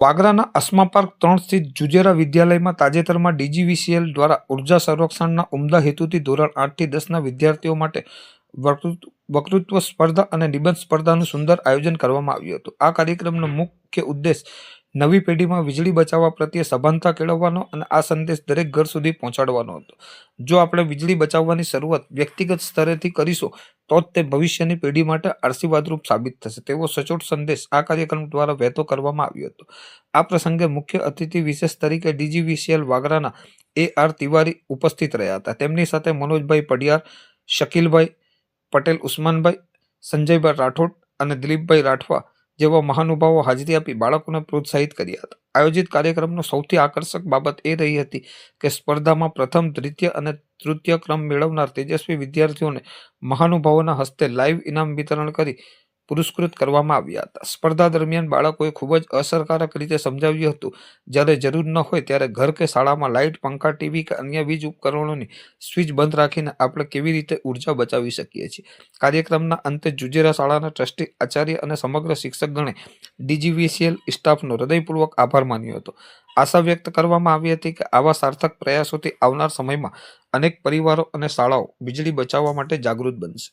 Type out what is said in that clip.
વાગરાના Asma park ત્રણ સ્થિત જુજેરા વિદ્યાલયમાં તાજેતરમાં ડીજીવીસીએલ દ્વારા ઊર્જા સંરક્ષણના ઉમદા હેતુથી ધોરણ આઠથી દસના વિદ્યાર્થીઓ માટે વક્તૃ- વક્તૃત્વ સ્પર્ધા અને નિબંધ સ્પર્ધાનું સુંદર આયોજન કરવામાં આવ્યું હતું. આ કાર્યક્રમનો મુખ્ય ઉદ્દેશ નવી પેઢીમાં વીજળી બચાવવા પ્રત્યે સભાનતા કેળવવાનો અને આ સંદેશ દરેક ઘર સુધી પહોંચાડવાનો હતો. જો આપણે વીજળી બચાવવાની શરૂઆત વ્યક્તિગત સ્તરેથી કરીશું, તો જ તે ભવિષ્યની પેઢી માટે આશીર્વાદરૂપ સાબિત થશે. તેવો સચોટ સંદેશ આ કાર્યક્રમ દ્વારા વહેતો કરવામાં આવ્યો હતો. આ પ્રસંગે મુખ્ય અતિથિ વિશેષ તરીકે ડીજીવીસીએલ વાગરાના એ આર તિવારી ઉપસ્થિત રહ્યા હતા. તેમની સાથે મનોજભાઈ પડિયાર શકીલભાઈ પટેલ, ઉસ્માનભાઈ, સંજયભાઈ રાઠોડ અને દિલીપભાઈ રાઠવા જેવા મહાનુભાવો હાજરી આપી બાળકોને પ્રોત્સાહિત કર્યા હતા. આયોજિત કાર્યક્રમનો સૌથી આકર્ષક બાબત એ રહી હતી કે સ્પર્ધામાં પ્રથમ, દ્વિતીય અને તૃતીય ક્રમ મેળવનાર તેજસ્વી વિદ્યાર્થીઓને મહાનુભાવોના હસ્તે લાઈવ ઇનામ વિતરણ કરી પુરસ્કૃત કરવામાં આવ્યા હતા. સ્પર્ધા દરમિયાન બાળકોએ ખૂબ જ અસરકારક રીતે સમજાવ્યું હતું. જ્યારે જરૂર ન હોય ત્યારે ઘર કે શાળામાં લાઇટ, પંખા, ટીવી કે અન્ય વીજ ઉપકરણોની સ્વિચ બંધ રાખીને આપણે કેવી રીતે ઊર્જા બચાવી શકીએ છીએ? કાર્યક્રમના અંતે જુજેરા શાળાના ટ્રસ્ટી આચાર્ય અને સમગ્ર શિક્ષકગણે ડીજીવીસીએલ સ્ટાફનો હૃદયપૂર્વક આભાર માન્યો હતો. આશા વ્યક્ત કરવામાં આવી હતી કે આવા સાર્થક પ્રયાસોથી આવનાર સમયમાં અનેક પરિવારો અને શાળાઓ વીજળી બચાવવા માટે જાગૃત બનશે.